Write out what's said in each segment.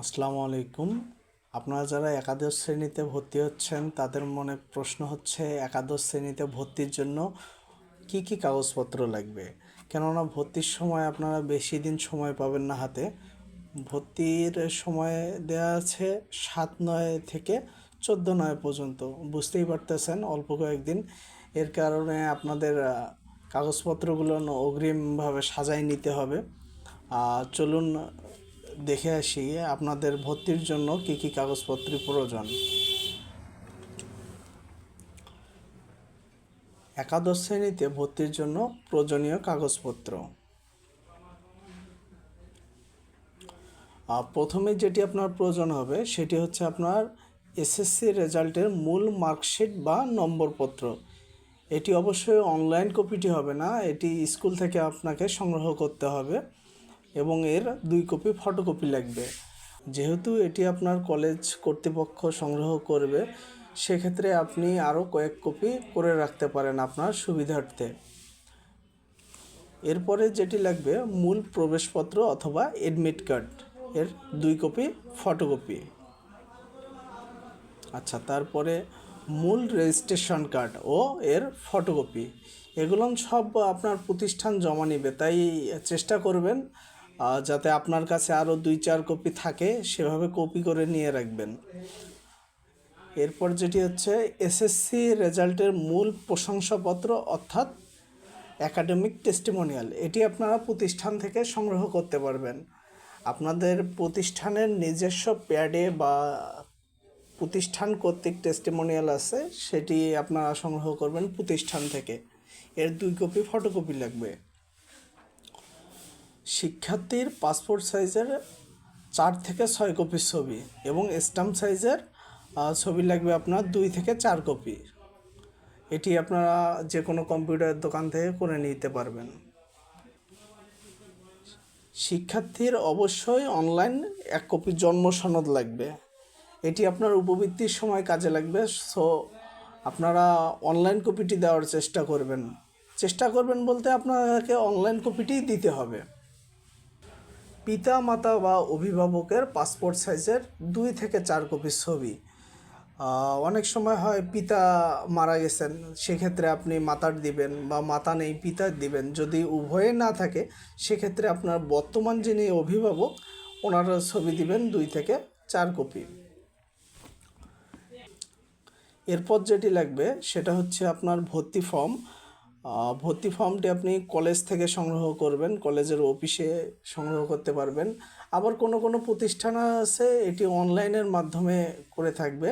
আসসালামু আলাইকুম। আপনারা যারা একাদশ শ্রেণীতে ভর্তি হচ্ছেন, তাদের মনে প্রশ্ন হচ্ছে, একাদশ শ্রেণীতে ভর্তির জন্য কি কি কাগজপত্র লাগবে? কেননা ভর্তির সময় আপনারা বেশি দিন সময় পাবেন না হাতে। ভর্তির সময় দেওয়া আছে সাত নয় থেকে চোদ্দ নয় পর্যন্ত। বুঝতেই পারতেছেন, অল্প কয়েকদিন। এর কারণে আপনাদের কাগজপত্রগুলো অগ্রিমভাবে সাজাই নিতে হবে। চলুন দেখে আসি, আপনাদের ভর্তির জন্য কি কি কাগজপত্র প্রয়োজন? একাদশ শ্রেণীতে ভর্তির জন্য প্রয়োজনীয় কাগজপত্র। প্রথমে যেটি আপনার প্রয়োজন হবে, সেটি হচ্ছে আপনার এসএসসি রেজাল্টের মূল মার্কশিট বা নম্বরপত্র। এটি অবশ্যই অনলাইন কপিটি হবে না, এটি স্কুল থেকে আপনাকে সংগ্রহ করতে হবে। এবং এর দুই কপি ফটোকপি লাগবে। যেহেতু এটি আপনার কলেজ কর্তৃপক্ষ সংগ্রহ করবে, সেক্ষেত্রে আপনি আরও কয়েক কপি করে রাখতে পারেন আপনার সুবিধার্থে। এরপরে যেটি লাগবে, মূল প্রবেশপত্র অথবা এডমিট কার্ড এর দুই কপি ফটোকপি আচ্ছা তারপরে মূল রেজিস্ট্রেশন কার্ড ও এর ফটোকপি এগুলো সব আপনার প্রতিষ্ঠান জমা নেবে, তাই চেষ্টা করবেন যাতে আপনার কাছে আরও দুই চার কপি থাকে, সেভাবে কপি করে নিয়ে রাখবেন। এরপর যেটি হচ্ছে এসএসসি রেজাল্টের মূল প্রশংসাপত্র অর্থাৎ অ্যাকাডেমিক টেস্টিমোনিয়াল, এটি আপনারা প্রতিষ্ঠান থেকে সংগ্রহ করতে পারবেন। আপনাদের প্রতিষ্ঠানের নিজস্ব প্যাডে বা প্রতিষ্ঠান কর্তৃক টেস্টিমোনিয়াল আছে, সেটি আপনারা সংগ্রহ করবেন প্রতিষ্ঠান থেকে। এর দুই কপি ফটোকপি লাগবে। শিক্ষার্থীর পাসপোর্ট সাইজের চার থেকে ছয় কপি ছবি এবং স্ট্যাম্প সাইজের ছবি লাগবে আপনার দুই থেকে চার কপি এটি আপনারা যে কোনো কম্পিউটার দোকান থেকে করে নিতে পারবেন। শিক্ষার্থীর অবশ্যই অনলাইন এক কপি জন্ম সনদ লাগবে। এটি আপনার উপবৃত্তির সময় কাজে লাগবে সো আপনারা অনলাইন কপিটি দেওয়ার চেষ্টা করবেন। চেষ্টা করবেন বলতে আপনাকে অনলাইন কপিটিই দিতে হবে। পিতা মাতা বা অভিভাবকের পাসপোর্ট সাইজের দুই থেকে চার কপি ছবি। অনেক সময় হয় পিতা মারা গেছেন, সেক্ষেত্রে আপনি মাতার দিবেন বা মাতা নেই পিতার দিবেন। যদি উভয়ে না থাকে, সেক্ষেত্রে আপনার বর্তমান যিনি অভিভাবক ওনার ছবি দিবেন দুই থেকে চার কপি এরপর যেটি লাগবে, সেটা হচ্ছে আপনার ভর্তি ফর্ম ভর্তি ফর্মটি আপনি কলেজ থেকে সংগ্রহ করবেন, কলেজের অফিসে সংগ্রহ করতে পারবেন। আবার কোনো কোনো প্রতিষ্ঠান আছে, এটি অনলাইনের মাধ্যমে করে থাকবে।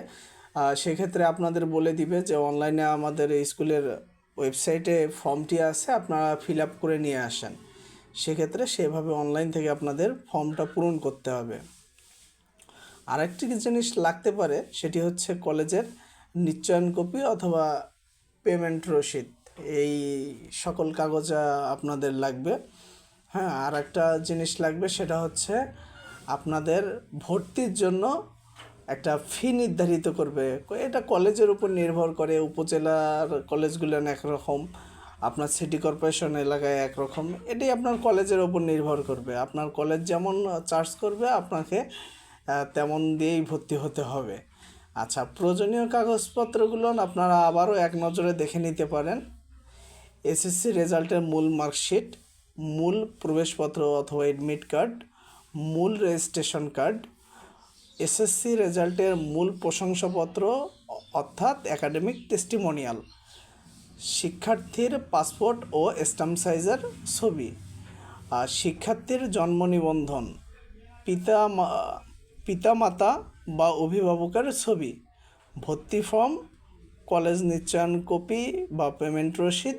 সেক্ষেত্রে আপনাদের বলে দিবে যে অনলাইনে আমাদের স্কুলের ওয়েবসাইটে ফর্মটি আছে, আপনারা ফিল আপ করে নিয়ে আসেন। সেক্ষেত্রে সেভাবে অনলাইন থেকে আপনাদের ফর্মটা পূরণ করতে হবে। আরেকটি জিনিস লাগতে পারে, সেটি হচ্ছে কলেজের নিশ্চয়ন কপি অথবা পেমেন্ট রসিদ। এই সকল কাগজ আপনাদের লাগবে। হ্যাঁ আর একটা জিনিস লাগবে, সেটা হচ্ছে আপনাদের ভর্তির জন্য একটা ফি নির্ধারিত করবে। এটা কলেজের উপর নির্ভর করে, উপজেলার কলেজগুলো একরকম, আপনার সিটি কর্পোরেশন এলাকায় একরকম এটি আপনার কলেজের উপর নির্ভর করবে। আপনার কলেজ যেমন চার্জ করবে, আপনাকে তেমন দিয়েই ভর্তি হতে হবে। আচ্ছা প্রয়োজনীয় কাগজপত্রগুলো আপনারা আবারও এক নজরে দেখে নিতে পারেন। এসএসসি রেজাল্টের মূল মার্কশিট, মূল প্রবেশপত্র অথবা এডমিট কার্ড মূল রেজিস্ট্রেশন কার্ড এসএসসি রেজাল্টের মূল প্রশংসাপত্র অর্থাৎ একাডেমিক টেস্টিমোনিয়াল শিক্ষার্থীর পাসপোর্ট ও স্ট্যাম্প সাইজের ছবি, আর শিক্ষার্থীর জন্ম নিবন্ধন, পিতা পিতামাতা বা অভিভাবকের ছবি, ভর্তি ফর্ম কলেজ নিশ্চয়ন কপি বা পেমেন্ট রসিদ